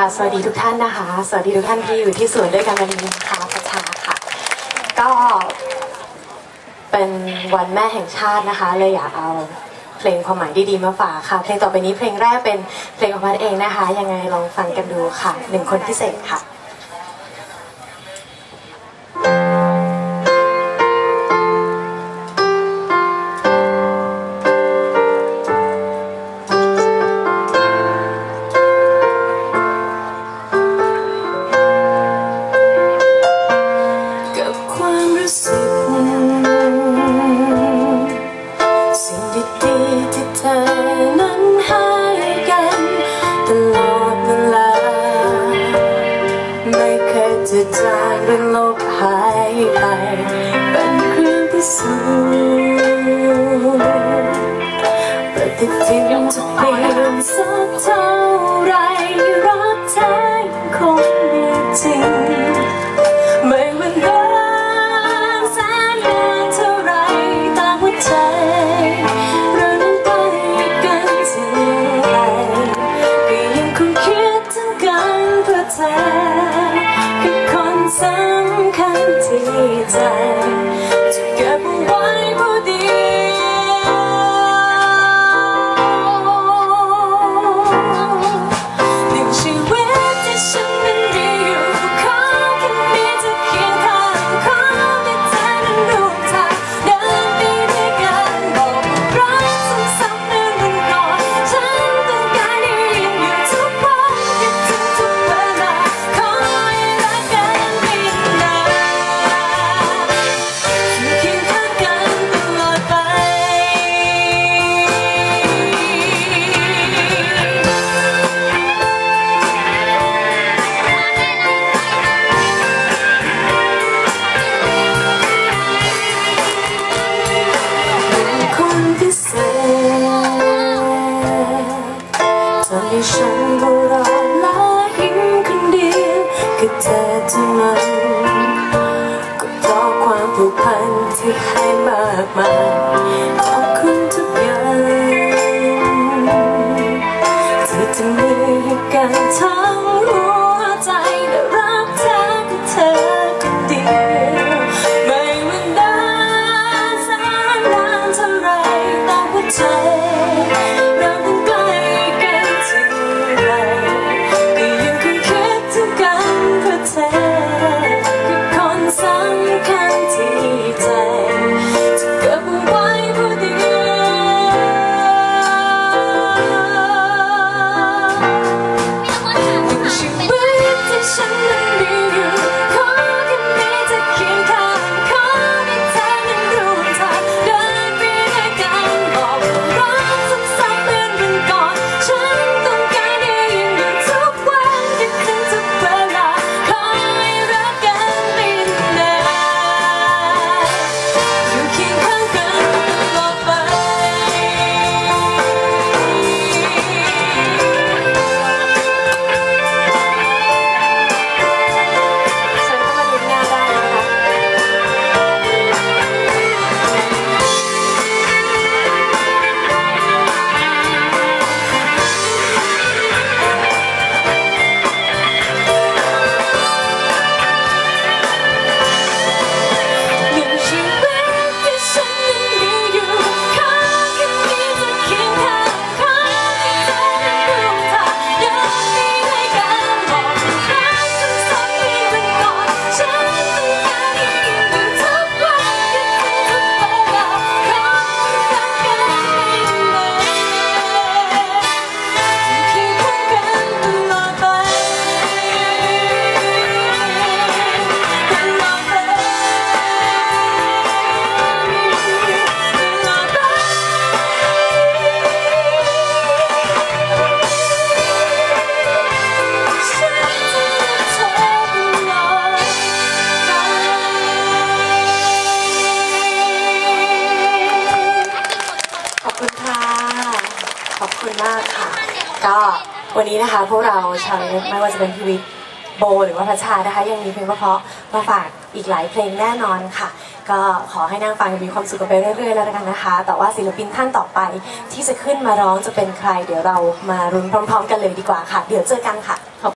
ค่ะ สวัสดีทุกท่านนะคะ สวัสดีทุกท่านที่อยู่ที่สวนด้วยกันวันนี้นะคะประชาค่ะ ก็เป็นวันแม่แห่งชาตินะคะ เลยอยากเอาเพลงความหมายดีๆมาฝากค่ะ เพลงต่อไปนี้เพลงแรกเป็นเพลงของพันเองนะคะ ยังไงลองฟังกันดูค่ะ หนึ่งคนพิเศษค่ะ อนั้นให้กันตลอดเวลา ไม่เคยจะจางหรือลบหายไปเป็นเครื่องพิสูจน์ปฏิทินจะเปลี่ยนสักท่ คั ฉันก็รอและยิ้มคนเดียวคือเธอเท่านั้น คุณมากค่ะ ก็วันนี้นะคะพวกเราชาวเน็ตไม่ว่าจะเป็นพีวิทโบหรือว่าพระชานะคะ ยังมีเพลงเพราะๆมาฝากอีกหลายเพลงแน่นอนค่ะ ก็ขอให้นั่งฟังมีความสุขกันไปเรื่อยๆแล้วกันนะคะ แต่ว่าศิลปินท่านต่อไปที่จะขึ้นมาร้องจะเป็นใคร เดี๋ยวเรามารุ้นพร้อม ๆ กันเลยดีกว่าค่ะ เดี๋ยวเจอกันค่ะ